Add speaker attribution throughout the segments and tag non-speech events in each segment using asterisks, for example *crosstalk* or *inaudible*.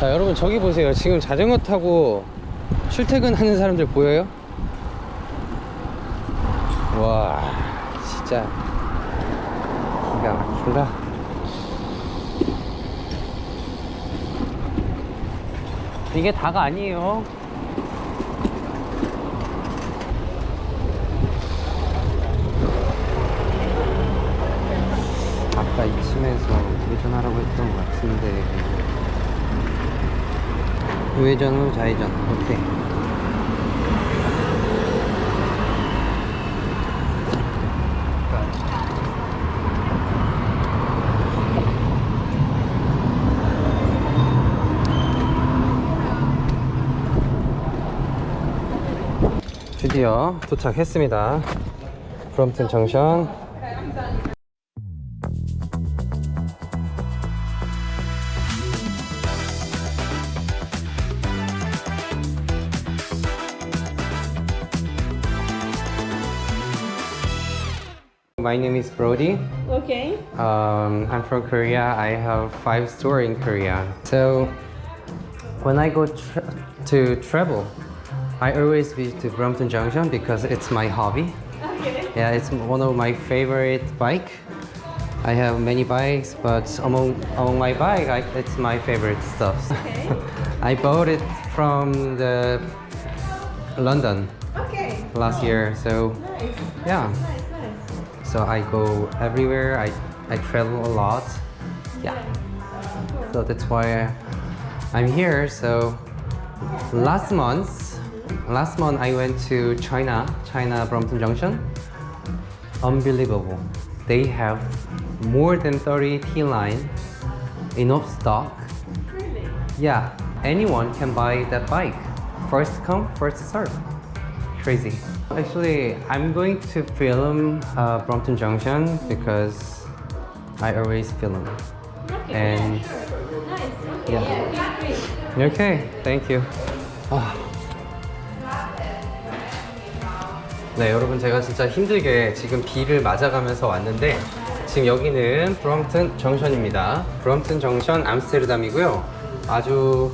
Speaker 1: 자 여러분 저기 보세요. 지금 자전거 타고 출퇴근하는 사람들 보여요? 와 진짜. 기가 막힌다 이게 다가 아니에요. 아까 이쯤에서 우회전하라고 했던 것 같은데 우회전 후 좌회전. 오케이. 드디어 도착했습니다. 브럼튼 정션 My name is Brody.
Speaker 2: Okay.
Speaker 1: Um, I'm from Korea. I have five store in Korea. So when I go tra- to travel, I always visit Brompton Junction because it's my hobby.
Speaker 2: Okay.
Speaker 1: Yeah, it's one of my favorite bike. I have many bikes, but among among my bike, I, it's my favorite stuff.
Speaker 2: Okay. *laughs*
Speaker 1: I bought it from the London
Speaker 2: Okay.
Speaker 1: last year, so
Speaker 2: Nice.
Speaker 1: yeah.
Speaker 2: Nice.
Speaker 1: So I go everywhere. I I travel a lot. Yeah. So that's why I'm here. So last month, last month I went to China, China Brompton Junction. Unbelievable. They have more than 30 T line, enough stock.
Speaker 2: Really?
Speaker 1: Yeah, anyone can buy that bike. First come, first serve. Crazy. Actually, I'm going to film uh, Brompton Junction because I always film.
Speaker 2: Okay.
Speaker 1: And
Speaker 2: Sure. Nice. Okay.
Speaker 1: Yeah. Okay, thank you. 아. 네, 여러분 제가 진짜 힘들게 지금 비를 맞아가면서 왔는데 지금 여기는 브럼튼 정션입니다. 브럼튼 정션 암스테르담이고요. 아주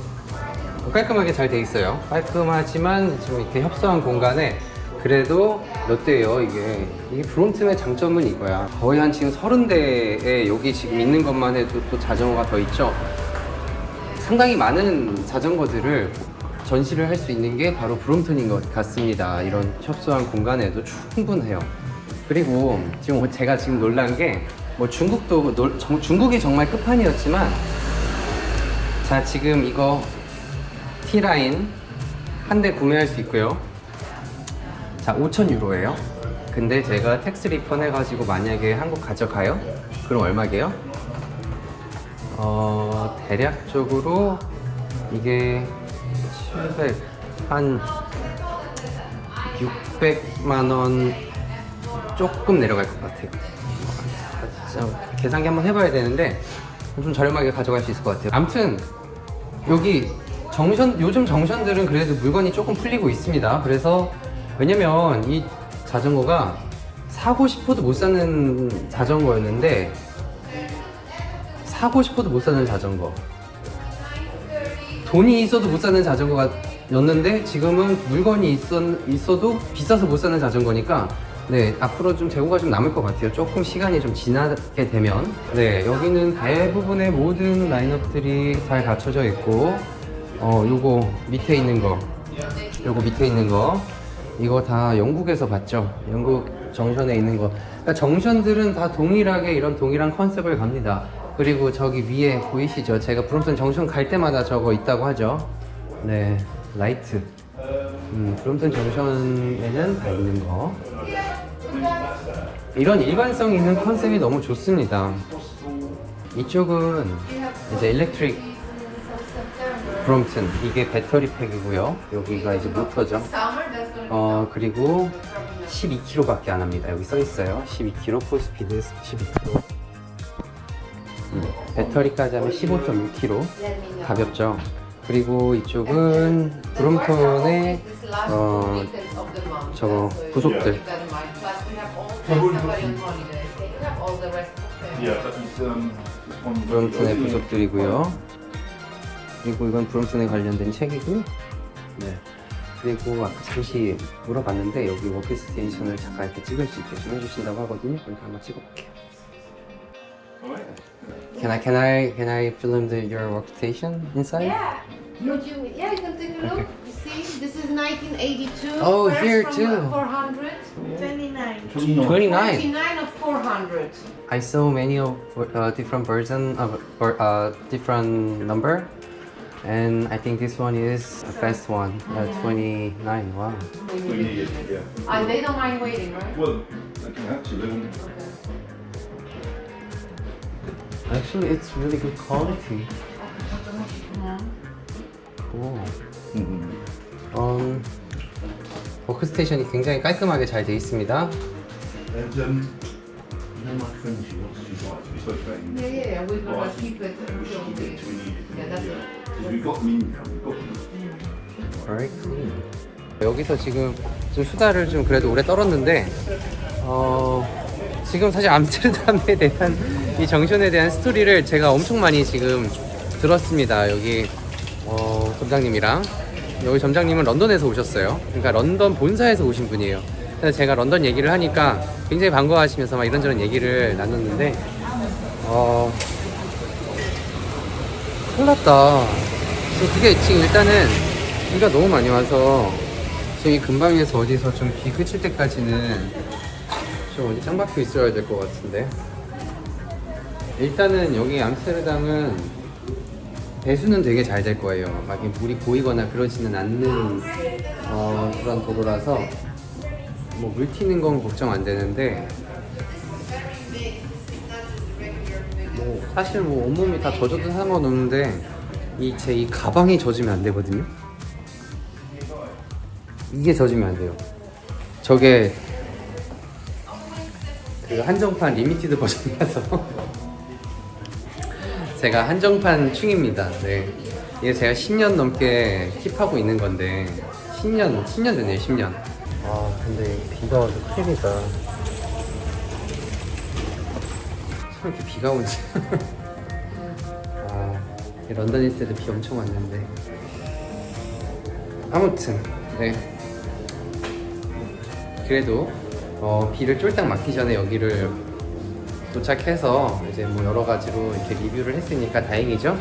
Speaker 1: 깔끔하게 잘 돼 있어요. 깔끔하지만 지금 이렇게 협소한 공간에 그래도 몇 대예요 이게 이게 브롬튼의 장점은 이거야 거의 한 지금 서른 대에 여기 지금 있는 것만 해도 또 자전거가 더 있죠 상당히 많은 자전거들을 전시를 할 수 있는 게 바로 브롬톤인 것 같습니다. 이런 협소한 공간에도 충분해요. 그리고 지금 제가 지금 놀란 게 뭐 중국도 중국이 정말 끝판이었지만 자 지금 이거 T라인 한 대 구매할 수 있고요. 자 5천 유로예요. 근데 제가 텍스 리펀 해가지고 만약에 한국 가져가요? 그럼 얼마게요? 어, 대략적으로 이게 700, 한 600만 원 조금 내려갈 것 같아요. 진짜 계산기 한번 해봐야 되는데 좀 저렴하게 가져갈 수 있을 것 같아요. 아무튼 여기 정션 요즘 정션들은 그래도 물건이 조금 풀리고 있습니다. 그래서 왜냐면 이 자전거가 사고 싶어도 못 사는 자전거였는데 사고 싶어도 못 사는 자전거. 돈이 있어도 못 사는 자전거였는데 지금은 물건이 있었, 있어도 비싸서 못 사는 자전거니까 네 앞으로 좀 재고가 좀 남을 것 같아요. 조금 시간이 좀 지나게 되면 네 여기는 대부분의 모든 라인업들이 잘 갖춰져 있고 어 요거 밑에 있는 거 요거 밑에 있는 거 이거 다 영국에서 봤죠. 영국 정션에 있는 거. 그러니까 정션들은 다 동일하게 이런 동일한 컨셉을 갑니다. 그리고 저기 위에 보이시죠? 제가 브롬튼 정션 갈 때마다 저거 있다고 하죠. 네, 라이트. 음, 브롬튼 정션에는 다 있는 거. 이런 일관성 있는 컨셉이 너무 좋습니다. 이쪽은 이제 일렉트릭 브롬튼 이게 배터리 팩이고요. 여기가 이제 모터죠. 어 그리고 12kg밖에 안 합니다. 여기 써 있어요. 12kg 포스피드 12kg. 음, 배터리까지 하면 15.6kg 가볍죠. 그리고 이쪽은 브롬톤의 어 저거 부속들. 브롬톤의 부속들이고요. 그리고 이건 브롬튼에 관련된 책이고요. 네. 그리고 아까 잠시 물어봤는데 여기 워크스테이션을 잠깐 이렇게 찍을 수 있게 좀 해주신다고 하거든요. 그러니까 한번 찍어볼게요. Can I can I can I film the, your workstation inside?
Speaker 3: Yeah. Would you? Yeah, you can take a look.
Speaker 1: Okay.
Speaker 3: You see, this is 1982.
Speaker 1: Oh,
Speaker 3: First
Speaker 1: here
Speaker 3: from
Speaker 1: too.
Speaker 3: 400.
Speaker 2: 29.
Speaker 1: 29.
Speaker 3: 29 of 400.
Speaker 1: I saw many of uh, different version of or uh, different number, and I think this one is the best one. Uh, 29. Wow.
Speaker 4: It, yeah.
Speaker 3: Uh, they don't mind waiting, right?
Speaker 4: Well, I can actually. um,
Speaker 1: Actually, it's really good quality. Cool. Um, 워크스테이션이 굉장히 깔끔하게 잘 돼 있습니다.
Speaker 4: And um, you know my friend, she wants, she's like, we spoke about him.
Speaker 3: Yeah, yeah, yeah. We're gonna
Speaker 4: Right.
Speaker 3: keep it
Speaker 4: We should
Speaker 3: until
Speaker 4: keep it
Speaker 3: we.
Speaker 4: till we need it.
Speaker 3: Yeah, that's it.
Speaker 1: Very clean. 여기서 지금 좀 수다를 좀 그래도 오래 떨었는데 어 지금 사실 암스테르담에 *laughs* 대한 이 정션에 대한 스토리를 제가 엄청 많이 지금 들었습니다. 여기 어, 점장님이랑 여기 점장님은 런던에서 오셨어요. 그러니까 런던 본사에서 오신 분이에요. 그래서 제가 런던 얘기를 하니까 굉장히 반가워하시면서 막 이런저런 얘기를 나눴는데 어 큰일 났다. 지금 그게 지금 일단은 비가 너무 많이 와서 지금 이 근방에서 어디서 좀 비 그칠 때까지는 좀 어디 짱 박혀 있어야 될 것 같은데 일단은 여기 암스테르담은 배수는 되게 잘 될 거예요 막 물이 고이거나 그러지는 않는 어, 그런 도로라서 뭐 물 튀는 건 걱정 안 되는데 뭐 사실 뭐 온몸이 다 젖어도 상관없는데 이 제 이 가방이 젖으면 안 되거든요. 이게 젖으면 안 돼요. 저게 그 한정판 리미티드 버전이라서 *laughs* 제가 한정판 충입니다. 네. 이게 제가 10년 넘게 킵하고 있는 건데 10년 10년 됐네요. 10년. 아 근데 비가 와서 큰일이다. 참 이렇게 비가 오지. 아, 런던 있을 때도 비 엄청 왔는데. 아무튼, 네. 그래도 어, 비를 쫄딱 맞기 전에 여기를 도착해서 이제 뭐 여러 가지로 이렇게 리뷰를 했으니까 다행이죠.